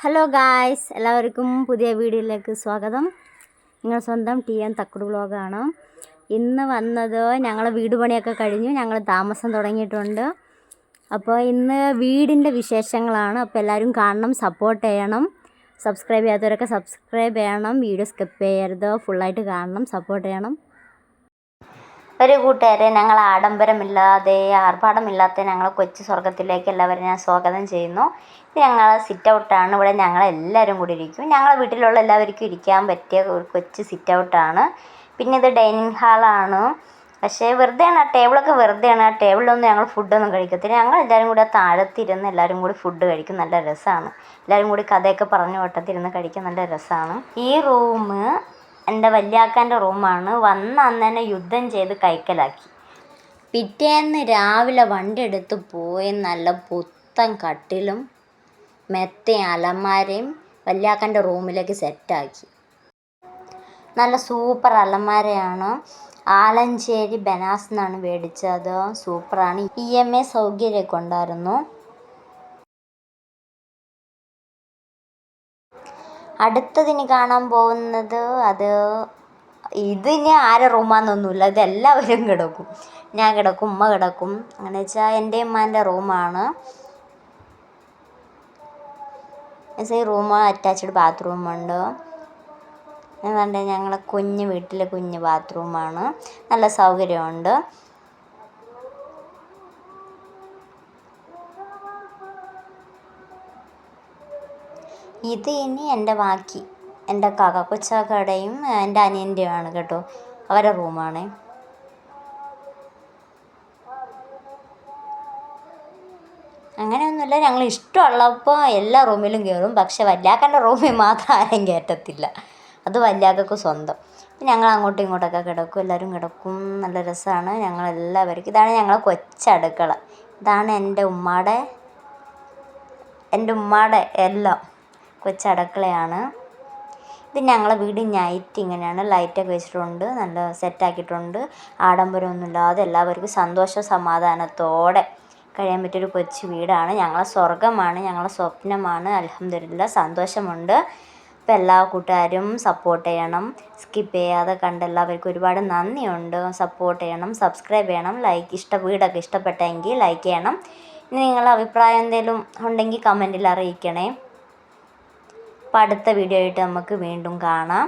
Hello guys എല്ലാവർക്കും പുതിയ വീഡിയോയിലേക്ക് സ്വാഗതം. നിങ്ങൾ സ്വന്തം ടി എൻ തക്കുട് വ്ളോഗാണ്. ഇന്ന് വന്നത് ഞങ്ങൾ വീട് പണിയൊക്കെ കഴിഞ്ഞു. ഞങ്ങൾ താമസം തുടങ്ങിയിട്ടുണ്ട്. അപ്പോൾ ഇന്ന് വീടിന്റെ വിശേഷങ്ങളാണ്. അപ്പോൾ എല്ലാവരും കാണണം സപ്പോർട്ട് ചെയ്യണം. സബ്സ്ക്രൈബ് ചെയ്യാത്തവരൊക്കെ സബ്സ്ക്രൈബ് ചെയ്യണം. വീഡിയോ സ്കിപ്പ് ചെയ്യരുത്. ഫുള്ളായിട്ട് കാണണം സപ്പോർട്ട് ചെയ്യണം. ഒരു കൂട്ടുകാരെ ഞങ്ങൾ ആഡംബരമില്ലാതെ ആർഭാടമില്ലാത്ത ഞങ്ങൾ കൊച്ചു സ്വർഗത്തിലേക്ക് എല്ലാവരും ഞാൻ സ്വാഗതം ചെയ്യുന്നു. ഞങ്ങൾ സിറ്റ് ഔട്ടാണ് ഇവിടെ ഞങ്ങൾ എല്ലാവരും കൂടി ഇരിക്കും. ഞങ്ങളെ വീട്ടിലുള്ള എല്ലാവർക്കും ഇരിക്കാൻ പറ്റിയ ഒരു കൊച്ചു സിറ്റ് ഔട്ടാണ് പിന്നെ ഇത് ഡൈനിങ് ഹാളാണ് പക്ഷേ വെറുതെയാണ് ആ ടേബിളൊക്കെ വെറുതെയാണ്. ആ ടേബിളിലൊന്നും ഞങ്ങൾ ഫുഡൊന്നും കഴിക്കത്തില്ല. ഞങ്ങൾ എല്ലാവരും കൂടി ആ താഴത്തിരുന്ന് എല്ലാവരും കൂടി ഫുഡ് കഴിക്കും. നല്ല രസമാണ്. എല്ലാവരും കൂടി കഥയൊക്കെ പറഞ്ഞു വട്ടത്തിരുന്ന് കഴിക്കാൻ നല്ല രസമാണ്. ഈ റൂം എന്റെ വല്യാക്കാന്റെ റൂമാണ്. വന്ന അന്ന് തന്നെ യുദ്ധം ചെയ്ത് കൈക്കലാക്കി. പിറ്റേന്ന് രാവിലെ വണ്ടി എടുത്ത് പോയി. നല്ല പുത്തൻ കട്ടിലും മെത്തയും അലമാരയും വല്യാക്കന്റെ റൂമിലേക്ക് സെറ്റാക്കി. നല്ല സൂപ്പർ അലമാരയാണ്. ആലഞ്ചേരി ബനാസ് എന്നാണ് മേടിച്ചത്. സൂപ്പറാണ്. ഇ എം എ സൗകര്യമൊക്കെ ഉണ്ടായിരുന്നു. അടുത്തതിന് കാണാൻ പോകുന്നത് അത് ഇതിന് ആരെ റൂമാണെന്നൊന്നുമില്ല ഇത് എല്ലാവരും കിടക്കും. ഞാൻ കിടക്കും ഉമ്മ കിടക്കും. അങ്ങനെ വെച്ചാൽ എന്റെ ഉമ്മാന്റെ റൂമാണ്. ഈ റൂം അറ്റാച്ച്ഡ് ബാത്റൂമുണ്ട് അതുകൊണ്ട് ഞങ്ങളെ കുഞ്ഞ് വീട്ടിലെ കുഞ്ഞ് ബാത്റൂമാണ് നല്ല സൗകര്യമുണ്ട്. ഇത് ഇനി എന്റെ ബാക്കി എന്റെ കാക്ക കൊച്ചാക്കയുടെയും എന്റെ അനിയന്റെയുമാണ് കേട്ടോ അവരുടെ റൂമാണ്. അങ്ങനെയൊന്നുമില്ല ഞങ്ങൾ ഇഷ്ടമുള്ളപ്പോൾ എല്ലാ റൂമിലും കയറും പക്ഷെ വല്യാക്കന്റെ റൂമിൽ മാത്രം ആരെയും കയറ്റത്തില്ല. അത് വല്യാക്കൾക്ക് സ്വന്തം. ഞങ്ങൾ അങ്ങോട്ടും ഇങ്ങോട്ടൊക്കെ കിടക്കും എല്ലാവരും കിടക്കും നല്ല രസമാണ്. ഞങ്ങളെല്ലാവർക്കും ഇതാണ് ഞങ്ങളെ കൊച്ചടുക്കള. ഇതാണ് എന്റെ ഉമ്മയുടെ എന്റെ ഉമ്മയുടെ എല്ലാം. കൊച്ചടുക്കളയാണ്. ഇത് ഞങ്ങളെ വീട് നൈറ്റ് ഇങ്ങനെയാണ്. ലൈറ്റൊക്കെ വെച്ചിട്ടുണ്ട്. നല്ല സെറ്റാക്കിയിട്ടുണ്ട് ആഡംബരമൊന്നുമില്ലാതെ എല്ലാവർക്കും സന്തോഷ സമാധാനത്തോടെ കഴിയാൻ പറ്റിയൊരു കൊച്ചു വീടാണ്. ഞങ്ങളെ സ്വർഗമാണ് ഞങ്ങളെ സ്വപ്നമാണ്. അലഹമില്ല സന്തോഷമുണ്ട്. അപ്പം എല്ലാ കൂട്ടുകാരും സപ്പോർട്ട് ചെയ്യണം. സ്കിപ്പ് ചെയ്യാതെ കണ്ട എല്ലാവർക്കും ഒരുപാട് നന്ദിയുണ്ട്. സപ്പോർട്ട് ചെയ്യണം സബ്സ്ക്രൈബ് ചെയ്യണം. ലൈക്ക് ഇഷ്ട വീടൊക്കെ ഇഷ്ടപ്പെട്ടെങ്കിൽ ലൈക്ക് ചെയ്യണം. ഇനി നിങ്ങളുടെ അഭിപ്രായം എന്തെങ്കിലും ഉണ്ടെങ്കിൽ കമന്റിൽ അറിയിക്കണേ. അപ്പോൾ അടുത്ത വീഡിയോ ആയിട്ട് നമുക്ക് വീണ്ടും കാണാം.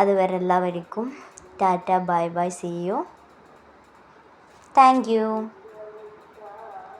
അതുവരെ എല്ലാവർക്കും tata bye bye see you thank you